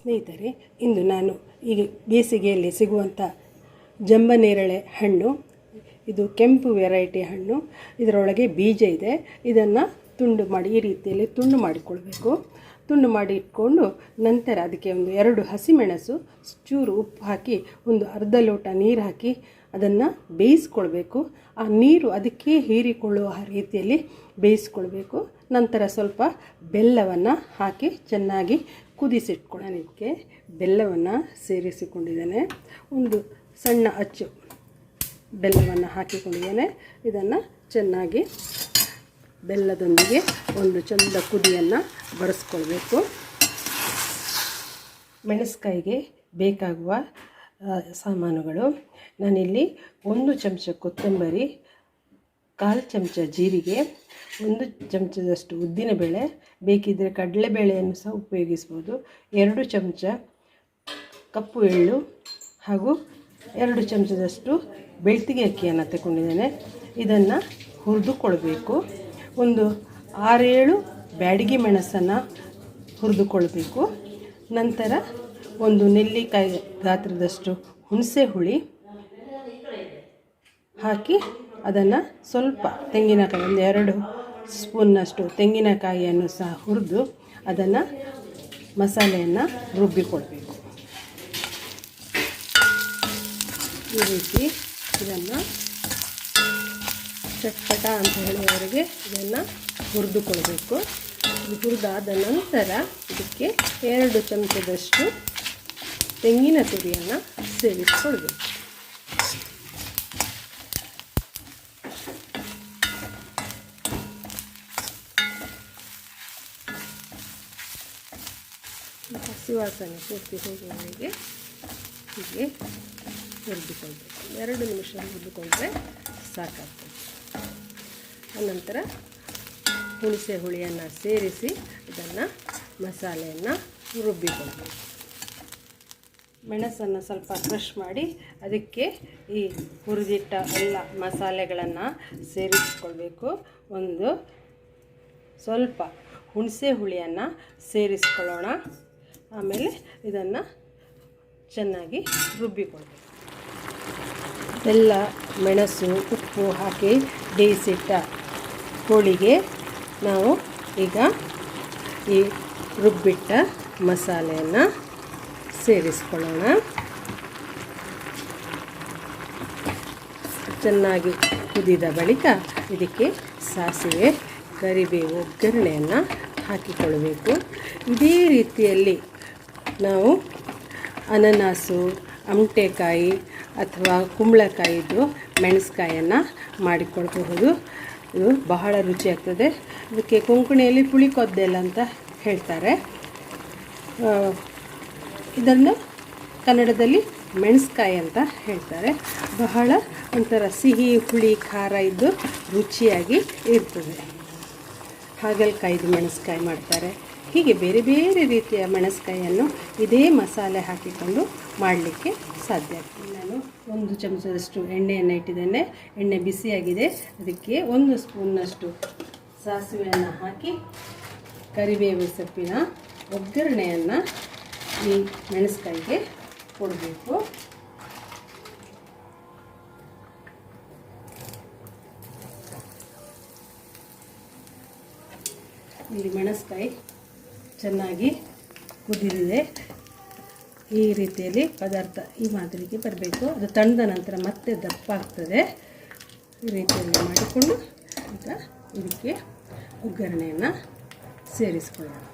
ಸ್ನೇಹಿತರೆ, ಇಂದು ನಾನು ಈ ಬೇಸಿಗೆಯಲ್ಲಿ ಸಿಗುವಂಥ ಜಂಬನೇರಳೆ ಹಣ್ಣು, ಇದು ಕೆಂಪು ವೆರೈಟಿ ಹಣ್ಣು, ಇದರೊಳಗೆ ಬೀಜ ಇದೆ. ಇದನ್ನು ತುಂಡು ಮಾಡಿ, ಈ ರೀತಿಯಲ್ಲಿ ತುಂಡು ಮಾಡಿಕೊಳ್ಬೇಕು. ತುಂಡು ಮಾಡಿ ಇಟ್ಕೊಂಡು ನಂತರ ಅದಕ್ಕೆ ಒಂದು ಎರಡು ಹಸಿಮೆಣಸು, ಚೂರು ಉಪ್ಪು ಹಾಕಿ, ಒಂದು ಅರ್ಧ ಲೋಟ ನೀರು ಹಾಕಿ ಅದನ್ನು ಬೇಯಿಸ್ಕೊಳ್ಬೇಕು. ಆ ನೀರು ಅದಕ್ಕೆ ಹೀರಿಕೊಳ್ಳುವ ರೀತಿಯಲ್ಲಿ ಬೇಯಿಸ್ಕೊಳ್ಬೇಕು. ನಂತರ ಸ್ವಲ್ಪ ಬೆಲ್ಲವನ್ನು ಹಾಕಿ ಚೆನ್ನಾಗಿ ಕುದಿಸಿಟ್ಕೊಳ್ಳ ಇದಕ್ಕೆ ಬೆಲ್ಲವನ್ನು ಸೇರಿಸಿಕೊಂಡಿದ್ದೇನೆ. ಒಂದು ಸಣ್ಣ ಅಚ್ಚು ಬೆಲ್ಲವನ್ನು ಹಾಕಿಕೊಂಡಿದ್ದೇನೆ. ಇದನ್ನು ಚೆನ್ನಾಗಿ ಬೆಲ್ಲದೊಂದಿಗೆ ಒಂದು ಚಂದ ಕುದಿಯನ್ನು ಬರೆಸ್ಕೊಳ್ಬೇಕು. ಮೆಣಸ್ಕಾಯಿಗೆ ಬೇಕಾಗುವ ಸಾಮಾನುಗಳು. ನಾನಿಲ್ಲಿ ಒಂದು ಚಮಚ ಕೊತ್ತಂಬರಿ ಕಾಲು ಚಮಚ ಜೀರಿಗೆ, ಒಂದು ಚಮಚದಷ್ಟು ಉದ್ದಿನಬೇಳೆ ಬೇಕಿದ್ದರೆ ಕಡಲೆಬೇಳೆಯನ್ನು ಸಹ ಉಪಯೋಗಿಸ್ಬೋದು. ಎರಡು ಚಮಚ ಕಪ್ಪು ಎಳ್ಳು ಹಾಗೂ ಎರಡು ಚಮಚದಷ್ಟು ಬೆಳ್ತಿಗೆ ಅಕ್ಕಿಯನ್ನು ತಗೊಂಡಿದ್ದೇನೆ. ಇದನ್ನು ಹುರಿದುಕೊಳ್ಬೇಕು. ಒಂದು ಆರೇಳು ಬ್ಯಾಡಗಿ ಮೆಣಸನ್ನು ಹುರಿದುಕೊಳ್ಬೇಕು. ನಂತರ ಒಂದು ನೆಲ್ಲಿಕಾಯಿ ಗಾತ್ರದಷ್ಟು ಹುಣಸೆ ಹುಳಿ ಹಾಕಿ ಅದನ್ನು ಸ್ವಲ್ಪ ತೆಂಗಿನಕಾಯಿ, ಒಂದು ಎರಡು ಸ್ಪೂನ್ನಷ್ಟು ತೆಂಗಿನಕಾಯಿಯನ್ನು ಸಹ ಹುರಿದು ಅದನ್ನು ಮಸಾಲೆಯನ್ನು ರುಬ್ಬಿಕೊಳ್ಬೇಕು. ಈ ರೀತಿ ಇದನ್ನು ಚಟ್ಪಟ ಅಂತ ಹೇಳುವವರೆಗೆ ಇದನ್ನು ಹುರಿದುಕೊಳ್ಬೇಕು. ಹುರಿದಾದ ನಂತರ ಇದಕ್ಕೆ ಎರಡು ಚಮಚದಷ್ಟು ತೆಂಗಿನ ತುರಿಯನ್ನು ಸೇರಿಸ್ಕೊಳ್ಬೇಕು ವಾಸನೆ ಪೂರ್ತಿ ಹೋಗುವವರೆಗೆ ಹೀಗೆ ಹುರಿದುಕೊಳ್ಬೇಕು ಎರಡು ನಿಮಿಷ ಹುರಿದುಕೊಂಡ್ರೆ ಸಾಕಾಗ್ತದೆ. ಅನಂತರ ಹುಣಸೆ ಹುಳಿಯನ್ನು ಸೇರಿಸಿ ಇದನ್ನು ಮಸಾಲೆಯನ್ನು ರುಬ್ಬಿಕೊಳ್ಬೇಕು ಮೆಣಸನ್ನು ಸ್ವಲ್ಪ ಕ್ರಷ್ ಮಾಡಿ ಅದಕ್ಕೆ ಈ ಹುರಿದಿಟ್ಟ ಎಲ್ಲ ಮಸಾಲೆಗಳನ್ನು ಸೇರಿಸ್ಕೊಳ್ಬೇಕು. ಒಂದು ಸ್ವಲ್ಪ ಹುಣಸೆ ಹುಳಿಯನ್ನು ಸೇರಿಸ್ಕೊಳ್ಳೋಣ. ಆಮೇಲೆ ಇದನ್ನು ಚೆನ್ನಾಗಿ ರುಬ್ಬಿಕೊಳ್ಬೇಕು. ಬೆಲ್ಲ ಮೆಣಸು, ಉಪ್ಪು ಹಾಕಿ ಬೇಯಿಸಿಟ್ಟ ಹೋಳಿಗೆ ನಾವು ಈಗ ಈ ರುಬ್ಬಿಟ್ಟ ಮಸಾಲೆಯನ್ನು ಸೇರಿಸ್ಕೊಳ್ಳೋಣ. ಚೆನ್ನಾಗಿ ಕುದಿದ ಬಳಿಕ ಇದಕ್ಕೆ ಸಾಸಿವೆ, ಕರಿಬೇವು, ಒಗ್ಗರಣೆಯನ್ನು ಹಾಕಿಕೊಳ್ಳಬೇಕು ಇದೇ ರೀತಿಯಲ್ಲಿ ನಾವು ಅನನಾಸು, ಅಮಟೆಕಾಯಿ ಅಥವಾ ಕುಂಬಳಕಾಯಿದು ಮೆಣಸ್ಕಾಯನ್ನು ಮಾಡಿಕೊಳ್ಬಹುದು ಇದು ಬಹಳ ರುಚಿಯಾಗ್ತದೆ ಇದಕ್ಕೆ ಕೊಂಕಣಿಯಲ್ಲಿ ಪುಳಿಕೊದ್ದೆಲ್ಲ ಅಂತ ಹೇಳ್ತಾರೆ. ಇದನ್ನು ಕನ್ನಡದಲ್ಲಿ ಮೆಣಸ್ಕಾಯಿ ಅಂತ ಹೇಳ್ತಾರೆ. ಬಹಳ ಒಂಥರ ಸಿಹಿ, ಹುಳಿ, ಖಾರ ಇದ್ದು ರುಚಿಯಾಗಿ ಇರ್ತದೆ. ಹಾಗಲಕಾಯಿದು ಮೆಣಸ್ಕಾಯಿ ಮಾಡ್ತಾರೆ. ಹೀಗೆ ಬೇರೆ ಬೇರೆ ರೀತಿಯ ಮೆಣಸ್ಕಾಯಿಯನ್ನು ಇದೇ ಮಸಾಲೆ ಹಾಕಿಕೊಂಡು ಮಾಡಲಿಕ್ಕೆ ಸಾಧ್ಯ ನಾನು ಒಂದು ಚಮಚದಷ್ಟು ಎಣ್ಣೆಯನ್ನು ಇಟ್ಟಿದ್ದೇನೆ. ಎಣ್ಣೆ ಬಿಸಿಯಾಗಿದೆ. ಅದಕ್ಕೆ ಒಂದು ಸ್ಪೂನ್ನಷ್ಟು ಸಾಸಿವೆಯನ್ನು ಹಾಕಿ ಕರಿಬೇವು ಸೊಪ್ಪಿನ ಒಗ್ಗರಣೆಯನ್ನು ಈ ಮೆಣಸ್ಕಾಯಿಗೆ ಕೊಡಬೇಕು. ಇಲ್ಲಿ ಮೆಣಸ್ಕಾಯಿ ಚೆನ್ನಾಗಿ ಕುದಿದಿದೆ. ಈ ರೀತಿಯಲ್ಲಿ ಪದಾರ್ಥ ಈ ಮಾದರಿಗೆ ಬರಬೇಕು. ಅದು ತಣ್ಣದ ನಂತರ ಮತ್ತೆ ದಪ್ಪ ಆಗ್ತದೆ. ಈ ರೀತಿಯಲ್ಲಿ ಮಾಡಿಕೊಂಡು ಈಗ ಇದಕ್ಕೆ ಒಗ್ಗರಣೆಯನ್ನು ಸೇರಿಸ್ಕೊಳ್ಳೋಣ.